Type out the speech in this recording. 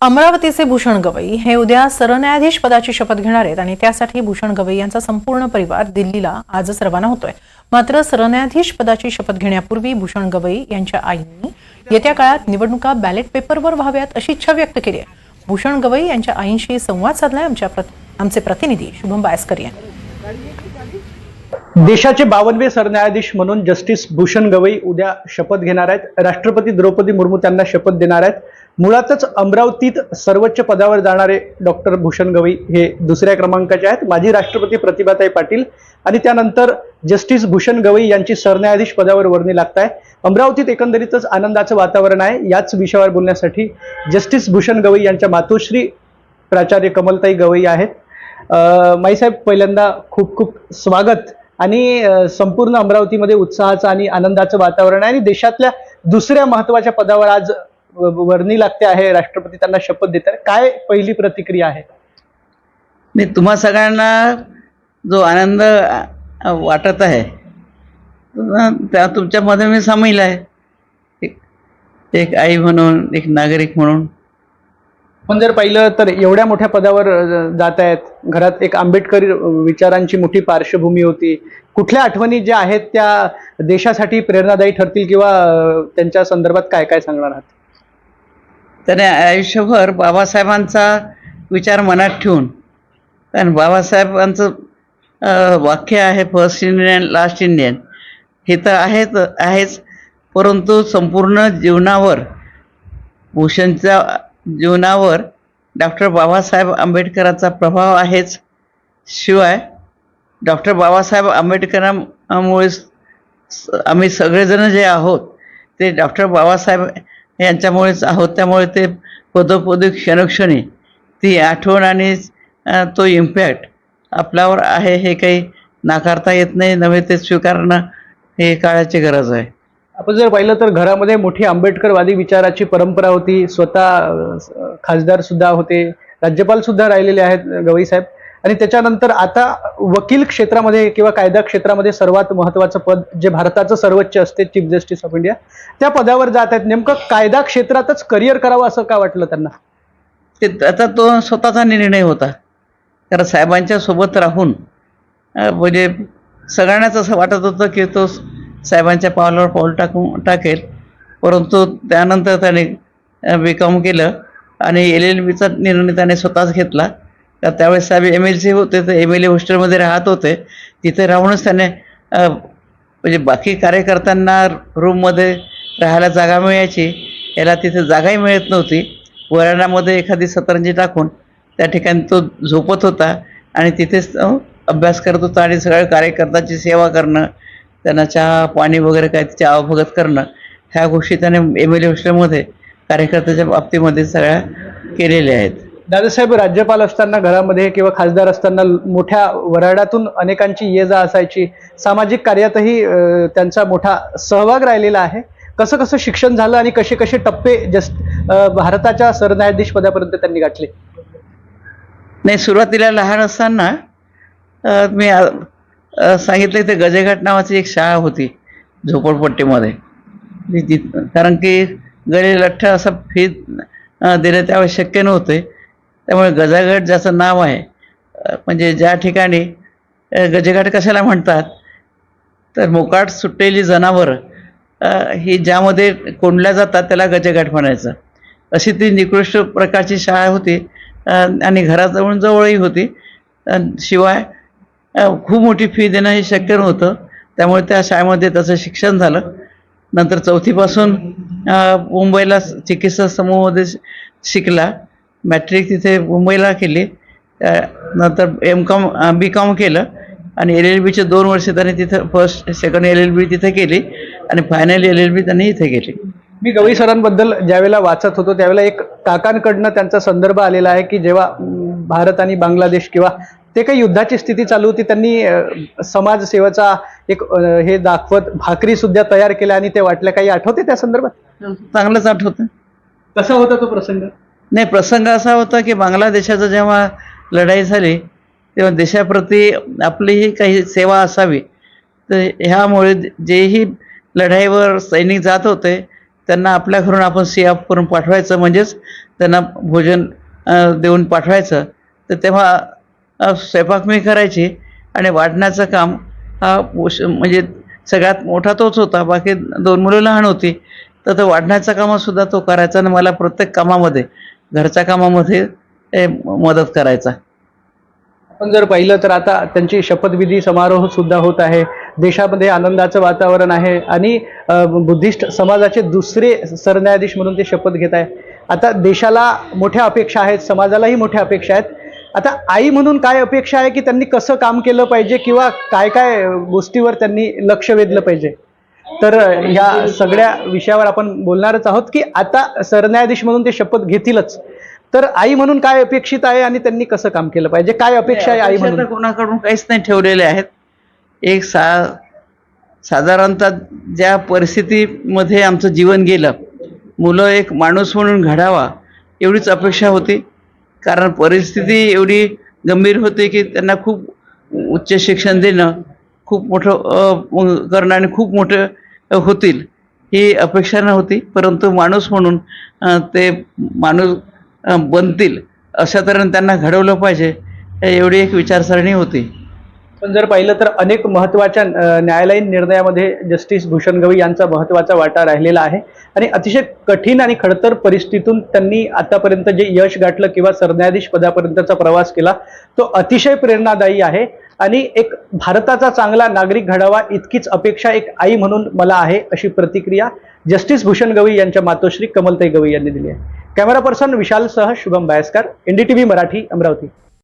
अमरावतीचे भूषण गवई हे उद्या सरन्यायाधीश पदाची शपथ घेणार आहेत आणि त्यासाठी भूषण गवई यांचा संपूर्ण परिवार दिल्लीला आजच रवाना होतोय. मात्र सरन्यायाधीश पदाची शपथ घेण्यापूर्वी भूषण गवई यांच्या आईंनी येत्या काळात निवडणुका बॅलेट पेपरवर व्हाव्यात अशी इच्छा व्यक्त केली आहे. भूषण गवई यांच्या आईंशी संवाद साधलाय. आमच्या प्रत- आमचे प्रतिनिधी शुभम बायस्कर यांनी. देशाचे बावनवे सरन्यायाधीश म्हणून जस्टिस भूषण गवई उद्या शपथ घेणार आहेत. राष्ट्रपती द्रौपदी मुर्मू त्यांना शपथ देणार आहेत. मुळातच अमरावतीत सर्वोच्च पदावर जाणारे डॉक्टर भूषण गवई हे दुसऱ्या क्रमांकाचे आहेत. माजी राष्ट्रपती प्रतिभाताई पाटील आणि त्यानंतर जस्टिस भूषण गवई यांची सरन्यायाधीश पदावर वर्णी लागत आहे अमरावतीत एकंदरीतच आनंदाचं वातावरण आहे. याच विषयावर बोलण्यासाठी जस्टिस भूषण गवई यांच्या मातोश्री प्राचार्य कमलताई गवई आहेत. माईसाहेब पहिल्यांदा खूप खूप स्वागत. आणि संपूर्ण अमरावतीमध्ये उत्साहाचं आणि आनंदाचं वातावरण आहे आणि देशातल्या दुसऱ्या महत्त्वाच्या पदावर आज व- वर्णी लागते आहे राष्ट्रपती त्यांना शपथ देतात. काय पहिली प्रतिक्रिया आहे? मी तुम्हा सगळ्यांना जो आनंद वाटत आहे त्या तुमच्यामध्ये मी सामील आहे. एक आई म्हणून एक नागरिक म्हणून पण जर पाहिलं तर एवढ्या मोठ्या पदावर जात आहेत घरात एक आंबेडकरी विचारांची मोठी पार्श्वभूमी होती. कुठल्या आठवणी ज्या आहेत त्या देशासाठी प्रेरणादायी ठरतील किंवा त्यांच्या संदर्भात काय काय सांगणार आहात? त्याने आयुष्यभर बाबासाहेबांचा विचार मनात ठेवून कारण बाबासाहेबांचं वाक्य आहे फर्स्ट इंडियन लास्ट इंडियन. हे तर आहेच आहेच परंतु संपूर्ण जीवनावर भूषणच्या जीवनावर डॉक्टर बाबासाहेब आंबेडकरांचा प्रभाव आहेच. शिवाय डॉक्टर बाबासाहेब आंबेडकरांमुळे आम्ही सगळेजण जे आहोत ते डॉक्टर बाबासाहेब यांच्यामुळेच आहोत. त्यामुळे ते पदोपदी क्षणक्षणी ती आठवण आणि तो इम्पॅक्ट आपल्यावर आहे हे काही नाकारता येत नाही. नव्हे ते स्वीकारणं हे काळाची गरज आहे. आपण जर पाहिलं तर घरामध्ये मोठी आंबेडकरवादी विचाराची परंपरा होती. स्वतः खासदार सुद्धा होते. राज्यपाल सुद्धा राहिलेले आहेत गवई साहेब. आणि त्याच्यानंतर आता वकील क्षेत्रामध्ये किंवा कायदा क्षेत्रामध्ये सर्वात महत्वाचं पद जे भारताचं सर्वोच्च असते चीफ जस्टिस ऑफ इंडिया त्या पदावर जात आहेत. नेमकं कायदा क्षेत्रातच करिअर करावं असं का वाटलं त्यांना? ते आता तो स्वतःचा निर्णय होता. कारण साहेबांच्या सोबत राहून म्हणजे सगळ्यांनाच असं वाटत होतं की तो साहेबांच्या पावलावर पाऊल टाकून टाकेल. परंतु त्यानंतर त्याने बी कॉम केलं आणि एल एल बीचा निर्णय त्याने स्वतःच घेतला. तर त्यावेळेस साहेब एम एल सी होते तर एम एल ए हॉस्टेलमध्ये राहत होते. तिथे राहूनच त्याने म्हणजे बाकी कार्यकर्त्यांना रूममध्ये राहायला जागा मिळायची. याला तिथे जागाही मिळत नव्हती. वराडामध्ये एखादी सतरंजी टाकून त्या ठिकाणी तो झोपत होता आणि तिथेच अभ्यास करत होता आणि सगळ्या कार्यकर्त्याची सेवा करणं त्यांना चहा पाणी वगैरे काय त्याची आवभगत करणं ह्या गोष्टी त्याने एम एल ए हॉस्टेलमध्ये कार्यकर्त्याच्या बाबतीमध्ये सगळ्या केलेल्या आहेत. दादासाहेब राज्यपाल असताना घरामध्ये किंवा खासदार असताना मोठ्या वराडातून अनेकांची ये जा असायची. सामाजिक कार्यातही त्यांचा मोठा सहभाग राहिलेला आहे. कसं कसं शिक्षण झालं आणि कसे कसे टप्पे जस्ट भारताच्या सरन्यायाधीश पदापर्यंत त्यांनी गाठले? नाही सुरुवातीला लहान असताना मी सांगितलं ते गजेघाट नावाची एक शाळा होती झोपडपट्टीमध्ये. कारण की गळे लठ्ठ असं फी अ, देणं त्यावेळेस शक्य नव्हते. त्यामुळे गजाघाट ज्याचं नाव आहे म्हणजे ज्या ठिकाणी गजेघाट कशाला म्हणतात? तर मोकाट सुटलेली जनावरं ही ज्यामध्ये कोंडल्या जातात त्याला गजेघाट म्हणायचं. अशी ती निकृष्ट प्रकारची शाळा होती आणि घराजवळ जवळही होती. शिवाय खूप मोठी फी देणं हे शक्य नव्हतं. त्यामुळे त्या शाळेमध्ये त्याचं शिक्षण झालं. नंतर चौथीपासून मुंबईला चिकित्सा समूहामध्ये शिकला. मॅट्रिक तिथे मुंबईला केली. नंतर एम कॉम बी कॉम केलं. आणि एल एल बीचे दोन वर्ष त्यांनी तिथं first second L L B तिथे केली. आणि फायनल एल एल बी त्यांनी इथे केली. मी गवई सरांबद्दल ज्यावेळेला वाचत होतो त्यावेळेला एक काकांकडनं त्यांचा संदर्भ आलेला आहे की जेव्हा भारत आणि बांगलादेश किंवा ते काही युद्धाची स्थिती चालू होती त्यांनी समाजसेवेचा एक हे दाखवत भाकरी सुद्धा तयार केल्या आणि ते वाटल्या काही आठवते त्या संदर्भात? चांगलंच आठवतं. कसा होता तो प्रसंग? नाही प्रसंग असा होता की बांगलादेशाचं जेव्हा लढाई झाली तेव्हा देशाप्रती आपलीही काही सेवा असावी. तर ह्यामुळे जेही लढाईवर सैनिक जात होते त्यांना आपल्या घरून आपण सी करून पाठवायचं म्हणजेच त्यांना भोजन देऊन पाठवायचं. तर तेव्हा स्वयंपाक मी करायची आणि वाढण्याचं काम हा उश- म्हणजे सगळ्यात मोठा तोच होता. बाकी दोन मुलं लहान होती तर तो वाढण्याचं कामसुद्धा तो करायचा आणि मला प्रत्येक कामामध्ये घरच्या कामामध्ये मदत करायचा. आपण जर पाहिलं तर आता त्यांची शपथविधी समारोह सुद्धा होत आहे. देशामध्ये आनंदाचं वातावरण आहे आणि बुद्धिस्ट समाजाचे दुसरे सरन्यायाधीश म्हणून ते शपथ घेत आहे आता देशाला मोठ्या अपेक्षा आहेत समाजालाही मोठ्या अपेक्षा आहेत. आता आई म्हणून काय अपेक्षा आहे की त्यांनी कसं काम केलं पाहिजे किंवा काय काय गोष्टीवर त्यांनी लक्ष वेधलं पाहिजे? तर या ह्या सगळ्या विषयावर आपण बोलणारच आहोत की आता सरन्यायाधीश म्हणून ते शपथ घेतीलच. तर आई म्हणून काय अपेक्षित आहे आणि त्यांनी कसं काम केलं पाहिजे? काय अपेक्षा आहे आई म्हणून? कोणाकडून काहीच नाही ठेवलेले आहेत. एक सा साधारणतः ज्या परिस्थितीमध्ये आमचं जीवन गेलं मुलं एक माणूस म्हणून घडावा एवढीच अपेक्षा होती. कारण परिस्थिती एवढी गंभीर होती की त्यांना खूप उच्च शिक्षण देणं खूप मोठं करणं आणि खूप मोठं होतील ही अपेक्षा नव्हती. परंतु माणूस म्हणून ते माणूस बनतील अशा तऱ्हेने त्यांना घडवलं पाहिजे एवढी एक विचारसरणी होती. पण जर पाहिलं तर अनेक महत्त्वाच्या न्यायालयीन निर्णयामध्ये जस्टिस भूषण गवई यांचा महत्त्वाचा वाटा राहिलेला आहे. आणि अतिशय कठीण आणि खडतर परिस्थितीतून त्यांनी आतापर्यंत जे यश गाठलं किंवा सरन्यायाधीश पदापर्यंतचा प्रवास केला तो अतिशय प्रेरणादायी आहे. आणि एक भारताचा चांगला नागरिक घडावा इतकीच अपेक्षा एक आई म्हणून मला आहे अशी प्रतिक्रिया जस्टिस भूषण गवई यांच्या मातोश्री कमलताई गवई यांनी दिली आहे. कॅमेरा पर्सन विशालसह शुभम बायस्कर एनडीटीव्ही मराठी अमरावती.